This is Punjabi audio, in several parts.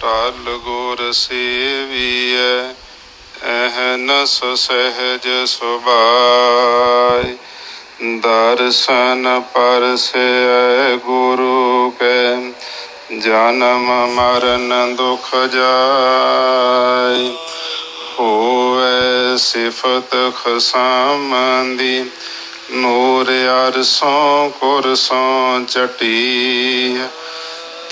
ਟਲ ਗੁਰ ਸੇਵੀਐ ਅਹਨਸ ਸਹਿਜ ਸੁਭਾਈ ਦਰਸ਼ਨ ਪਰਸੈ ਗੁਰੂ ਕੈ, ਜਨਮ ਮਰਨ ਦੁਖ ਜਾਈ ਹੋਵੇ ਸਿਫਤ ਖਸਾਮੰਦੀ, ਨੂਰ ਅਰਸੋਂ ਕੁਰਸੋਂ ਚਟੀ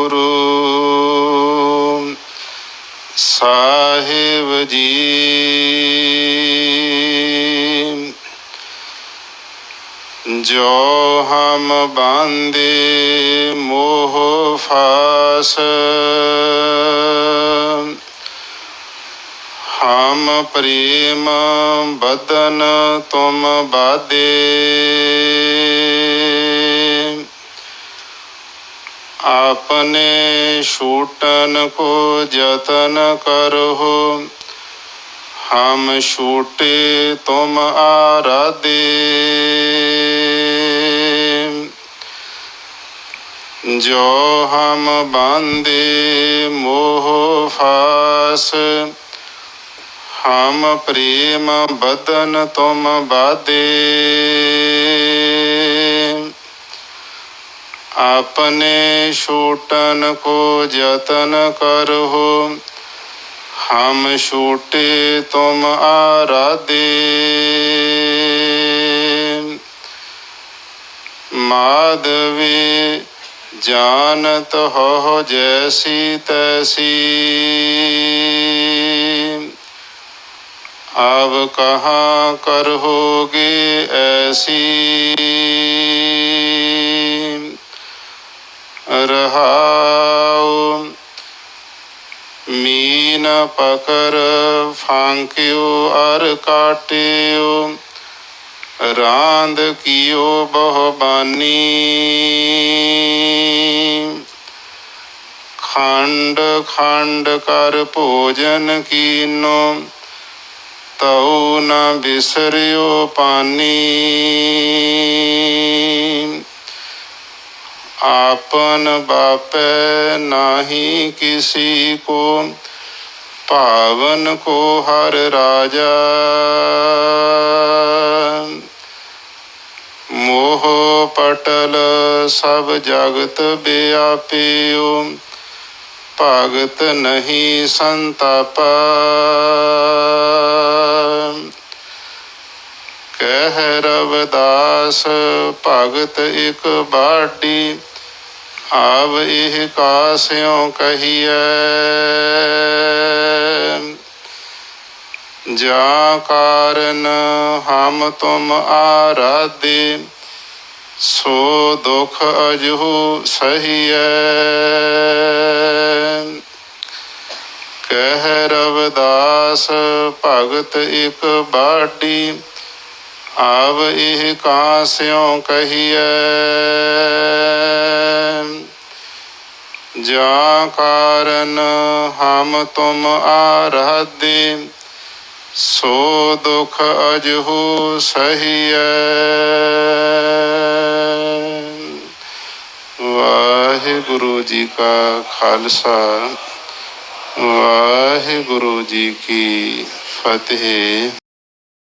ਗੁਰੂ ਸਾਹਿਬ ਜੀ। ਜੋ ਹਮ ਬਾਂਦੇ ਮੋਹ ਫਾਸ ਹਮ ਪ੍ਰੇਮ ਬਦਨ ਤੁਮ ਬਾਦੇ। ਆਪਨੇ ਛੂਟਨ ਕੋ ਯਤਨ ਕਰੋ ਹਮ ਛੂਟੇ ਤੁਮ ਆਰਾਧੇ। ਜੋ ਹਮ ਬਾਂਦੇ ਮੋਹ ਫਾਸ, ਹਮ ਪ੍ਰੇਮ ਬਦਨ ਤੁਮ ਬਾਦੇ ਆਪਨੇ ਛੂਟਨ ਕੋ ਜਤਨ ਕਰੋ ਹਮ ਛੂਟੇ ਤੁਮ ਆਰਾਧੇ। ਮਾਧਵੇ ਜਾਣਤ ਹੋ ਜੈਸੀ ਤੈਸੀ। ਆਵ ਕਹਾਂ ਕਰੋਗੇ ਐਸੀ। ਰਹਾਉ। ਮੀਨ ਪਕਰ ਫਾਂਕਿਓ ਅਰ ਕਾਟਿਓ। ਰਾਂਦ ਕੀਓ ਬਹੁ ਬਾਨੀ ਖੰਡ ਖੰਡ ਕਰ ਭੋਜਨ ਕੀਨੋ। ਤਉ ਨ ਬਿਸਰਿਓ ਪਾਨੀ। ਆਪਨ ਬਾਪੈ ਨਾਹੀ ਕਿਸੀ ਕੋ, ਭਾਵਨ ਕੋ ਹਰ ਰਾਜਾ। ਮੋਹ ਪਟਲ ਸਭ ਜਗਤ ਬਿਆਪਿਓ, ਭਗਤ ਨਹੀਂ ਸੰਤਾਪ। ਕਹਿ ਰਵਦਾਸ, ਭਗਤ ਇਕ ਬਾਟੀ ਆਵ ਇਹ ਕਾਸਿਓ ਕਹੀਐ। ਜਾ ਕਾਰਨ ਹਮ ਤੁਮ ਆਰਾਧੇ, ਸੋ ਦੁਖ ਅਜਹੂ ਸਹੀਐ। ਕਹਿ ਰਵਦਾਸ ਭਗਤ ਇਕ ਬਾਟੀ ਆਵ ਇਹ ਕਾਸਿਓ ਕਹੀਐ। ਜਾ ਕਾਰਨ ਹਮ ਤੁਮ ਆਰਾਧੇ ਸੋ ਦੁਖ ਅਜਹੂ ਸਹੀਐ। ਵਾਹਿਗੁਰੂ ਜੀ ਕਾ ਖਾਲਸਾ, ਵਾਹਿਗੁਰੂ ਜੀ ਕੀ ਫਤਿਹ।